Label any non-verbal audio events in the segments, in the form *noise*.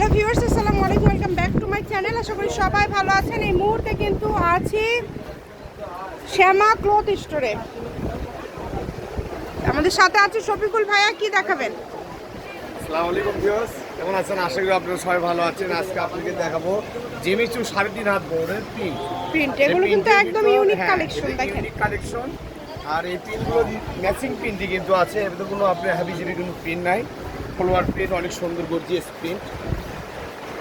Hello viewers আসসালামু আলাইকুম welcome back to my channel. আশা করি সবাই ভালো আছেন। এই মুহূর্তে কিন্তু আছি শ্যামা ক্লথ স্টোরে। আমাদের সাথে আছে শফিকুল ভাইয়া কি দেখাবেন? আসসালামু আলাইকুম ভিউয়ার্স কেমন আছেন? আশা করি আপনারা সবাই ভালো আছেন। আজকে আপনাকে দেখাবো জেমিচু সাড়ে তিন হাত বড়ের পিন প্রিন্ট এগুলো কিন্তু একদম ইউনিক কালেকশন দেখেন। ইউনিক কালেকশন আর এই পিনগুলো ম্যাচিং পিনটি কিন্তু আছে। এতে কোনো আপনার হ্যাভি জিবি কোনো পিন নাই। ফলোয়ার প্রিন্ট অনেক সুন্দর গর্জিয়াস প্রিন্ট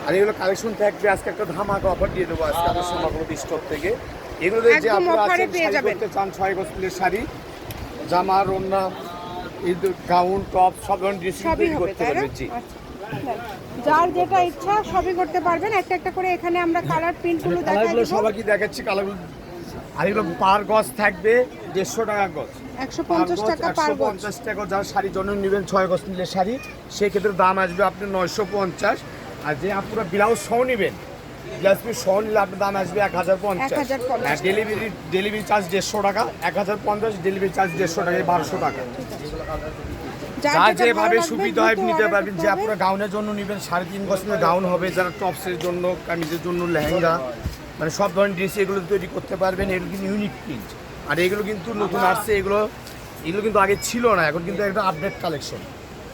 আর এগুলো কালেকশন থাকবে আজকে একটা ধামাকা অফার দিয়ে দেবো আজকে আমাদের সোমাগুলো স্টোর থেকে। এগুলো যে আপনারা আছেন শাড়ি করতে চান ছয় গোসলের শাড়ি জামা রন্না গাউন টপ সব ধরনের ড্রেস সবই করতে পারবেন জি। আচ্ছা যার যেটা ইচ্ছা সবই করতে পারবেন। একটা একটা করে এখানে আমরা কালার প্রিন্টগুলো দেখাই কালারগুলো দেবো। সবাইকে দেখাচ্ছি কালারগুলো আর এগুলো পার গজ থাকবে দেড়শো টাকা গজ। একশো পঞ্চাশ টাকা পার গজ। পঞ্চাশ টাকা যার শাড়ি জন্য নেবেন ছয় গজ নিলে শাড়ি সেক্ষেত্রে দাম আসবে আপনি নয়শো পঞ্চাশ। আর যে আপনারা ব্লাউজ সহ নেবেন ব্লাউজ পিস সহ নিলে আপনার দাম আসবে এক হাজার পঞ্চাশ। আর ডেলিভারি ডেলিভারি চার্জ দেড়শো টাকা এক হাজার পঞ্চাশ ডেলিভারি চার্জ দেড়শো টাকা বারোশো টাকা। যা যেভাবে সুবিধা হয় নিতে পারবেন যে আপনারা গাউনের জন্য নেবেন সাড়ে তিন বছরের গাউন হবে যারা টপসের জন্য কামিজের জন্য লেহেঙ্গা মানে সব ধরনের ড্রেস এগুলো তৈরি করতে পারবেন এগুলো কিন্তু ইউনিক প্রিন্ট আর এগুলো কিন্তু নতুন আসছে এগুলো এগুলো কিন্তু আগে ছিল না এখন কিন্তু একটা আপডেট কালেকশন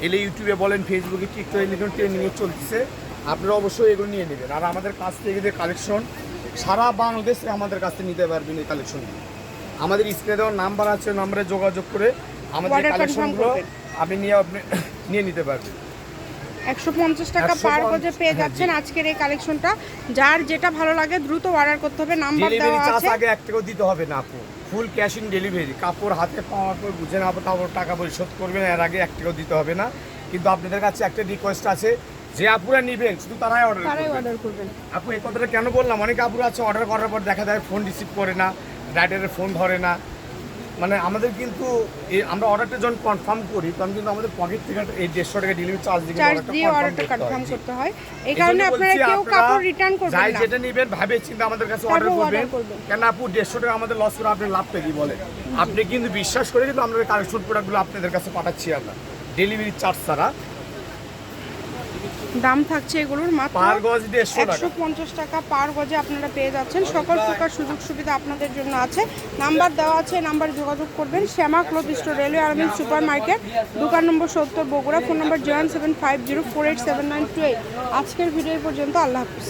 এলে ইউটিউবে বলেন ফেসবুকে টিকটকে ট্রেনিংয়ে চলতেছে। আপনারা অবশ্যই এগুলো নিয়ে নেবেন। আর আমাদের কাছ থেকে যে কালেকশন সারা বাংলাদেশে আমাদের কাছ থেকে নিতে পারবেন এই কালেকশনগুলো আমাদের স্ক্রিনে দেওয়ার নাম্বার আছে নাম্বারে যোগাযোগ করে আমাদের কালেকশনগুলো আপনি নিয়ে আপনি *coughs* নিয়ে নিতে পারবেন। একশো পঞ্চাশ টাকা 150 পার গজে পেয়ে হ্যাঁ, যাচ্ছেন আজকের এই কালেকশনটা যার যেটা ভালো লাগে দ্রুত অর্ডার করতে হবে। নাম্বার দেওয়া আছে। আগে এক টাকাও দিতে হবে না আপু। ফুল ক্যাশ ইন ডেলিভারি কাপড় হাতে পাওয়ার পর বুঝে না তারপর টাকা পরিশোধ করবেন এর আগে এক টাকাও দিতে হবে না। কিন্তু আপনাদের কাছে একটা রিকোয়েস্ট আছে যে আপুরা নিবেন শুধু তারাই অর্ডার তারাই অর্ডার করবেন আপু এই কথাটা কেন বললাম? অনেক আপুরা আছে অর্ডার করার পর দেখা যায় ফোন রিসিভ করে না রাইডারের ফোন ধরে না। মানে আমাদের কিন্তু এই আমরা অর্ডারটা যখন কনফার্ম করি তখন কিন্তু আমাদের পকেট থেকে এই দেড়শো টাকা ডেলিভারি চার্জ দিয়ে চার্জ দিয়ে অর্ডারটা কনফার্ম করতে হয়। এই কারণে আপনারা কেউ কাপড় রিটার্ন করবেন যাই না। যেটা নেবেন ভাবে চিন্তা আমাদের কাছে অর্ডার করবেন। করবেন। কেন আপু দেড়শো টাকা আমাদের লস করে আপনি লাভটা কি বলেন? আপনি কিন্তু বিশ্বাস করে কিন্তু আমরা কালেকশন প্রোডাক্টগুলো আপনাদের কাছে পাঠাচ্ছি আমরা। ডেলিভারি চার্জ ছাড়া। দাম থাকছে এগুলোর মাত্র একশো পঞ্চাশ টাকা পার গজে আপনারা পেয়ে যাচ্ছেন। সকল প্রকার সুযোগ সুবিধা আপনাদের জন্য আছে। নাম্বার দেওয়া আছে নাম্বার যোগাযোগ করবেন। Shyama cloth store railway army super market দোকান নম্বর সত্তর বগুড়া ফোন নম্বর zero seven five zero four eight seven nine two eight. আজকের ভিডিও পর্যন্ত আল্লাহ হাফিজ।